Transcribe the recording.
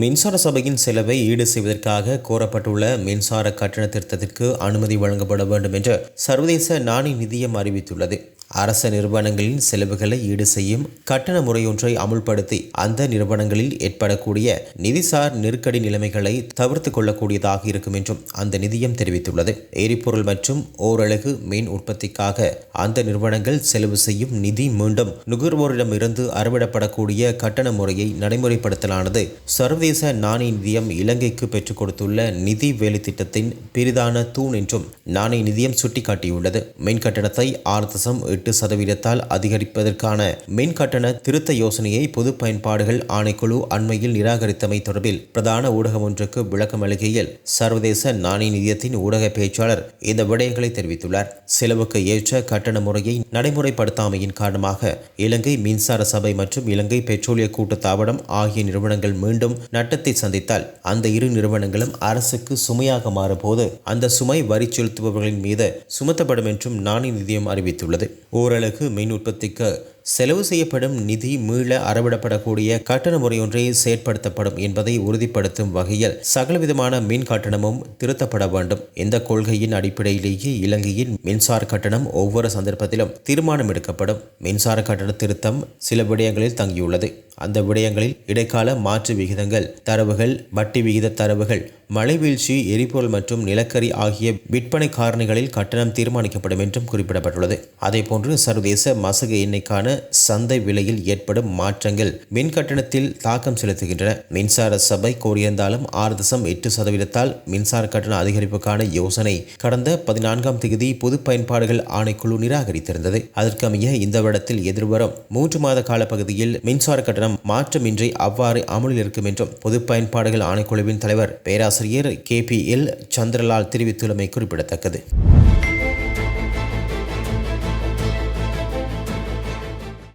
மின்சார சபையின் செலவை ஈடு செய்வதற்காக கோரப்பட்டுள்ள மின்சார கட்டண திருத்தத்திற்கு அனுமதி வழங்கப்பட வேண்டும் என்று சர்வதேச நாணய நிதியம் அறிவித்துள்ளது. அரச நிறுவனங்களின் செலவுகளை ஈடு செய்யும் கட்டண முறையொன்றை அமுல்படுத்தி அந்த நிறுவனங்களில் ஏற்படக்கூடிய நிதிசார் நெருக்கடி நிலைமைகளை தவிர்த்து கொள்ளக்கூடியதாக இருக்கும் என்றும் அந்த நிதியம் தெரிவித்துள்ளது. எரிபொருள் மற்றும் ஓரழகு மீன் உற்பத்திக்காக அந்த நிறுவனங்கள் செலவு செய்யும் நிதி மீண்டும் நுகர்வோரிடமிருந்து அறவிடப்படக்கூடிய கட்டண முறையை நடைமுறைப்படுத்தலானது சர்வதேச நாணய நிதியம் இலங்கைக்கு பெற்றுக் கொடுத்துள்ள நிதி வேலை திட்டத்தின் பெரிதான தூண் என்றும் நாணய நிதியம் சுட்டிக்காட்டியுள்ளது. மின் கட்டணத்தை ஆறு தசம் எட்டு சதவீதத்தால் அதிகரிப்பதற்கான மின் கட்டண திருத்த யோசனையை பொது பயன்பாடுகள் ஆணைக்குழு அண்மையில் நிராகரித்தமை தொடர்பில் பிரதான ஊடகம் ஒன்றுக்கு விளக்கம் அளிக்கையில் சர்வதேச நாணய நிதியத்தின் ஊடக பேச்சாளர் இந்த விடயங்களை தெரிவித்துள்ளார். செலவுக்கு ஏற்ற கட்டண முறையை நடைமுறைப்படுத்தாமையின் காரணமாக இலங்கை மின்சார சபை மற்றும் இலங்கை பெட்ரோலிய கூட்டத்தாவடம் ஆகிய நிறுவனங்கள் மீண்டும் நட்டத்தை சந்தித்தால் அந்த இரு நிறுவனங்களும் அரசுக்கு சுமையாக மாறும்போது அந்த சுமை வரி செலுத்துபவர்களின் மீது சுமத்தப்படும் என்றும் நாணய நிதியம் அறிவித்துள்ளது. ஓரலகு மின் உற்பத்திக்கு செலவு செய்யப்படும் நிதி மீள அறவிடப்படக்கூடிய கட்டண முறையொன்றை செயற்படுத்தப்படும் என்பதை உறுதிப்படுத்தும் வகையில் சகலவிதமான மின் கட்டணமும் திருத்தப்பட வேண்டும். இந்த கொள்கையின் அடிப்படையிலேயே இலங்கையின் மின்சார கட்டணம் ஒவ்வொரு சந்தர்ப்பத்திலும் தீர்மானம் எடுக்கப்படும் மின்சார கட்டண திருத்தம் சில விடயங்களில் தங்கியுள்ளது. அந்த விடயங்களில் இடைக்கால மாற்று விகிதங்கள் தரவுகள் வட்டி விகித தரவுகள் மழைவீழ்ச்சி எரிபொருள் மற்றும் நிலக்கரி ஆகிய விற்பனை காரணிகளில் கட்டணம் தீர்மானிக்கப்படும் என்றும் குறிப்பிடப்பட்டுள்ளது. அதேபோன்று சர்வதேச மசகு எண்ணெய்க்கான சந்தை விலையில் ஏற்படும் மாற்றங்கள் மின் கட்டணத்தில் தாக்கம் செலுத்துகின்றன. மின்சார சபை கோரியிருந்தாலும் ஆறு தசம் எட்டு சதவீதத்தால் மின்சார கட்டண அதிகரிப்புக்கான யோசனை கடந்த பதினான்காம் தேதி பொது பயன்பாடுகள் ஆணைக்குழு நிராகரித்திருந்தது. அதற்கமைய இந்த வருடத்தில் எதிர்வரும் மூன்று மாத கால பகுதியில் மின்சார கட்டணம் கட்டணம் மாற்றமின்றி அவ்வாறு அமலில் இருக்கும் என்றும் பொது பயன்பாடுகள் ஆணைக்குழுவின் தலைவர் பேராசிரியர் கே பி எல் சந்திரலால் தெரிவித்துள்ளமை குறிப்பிடத்தக்கது.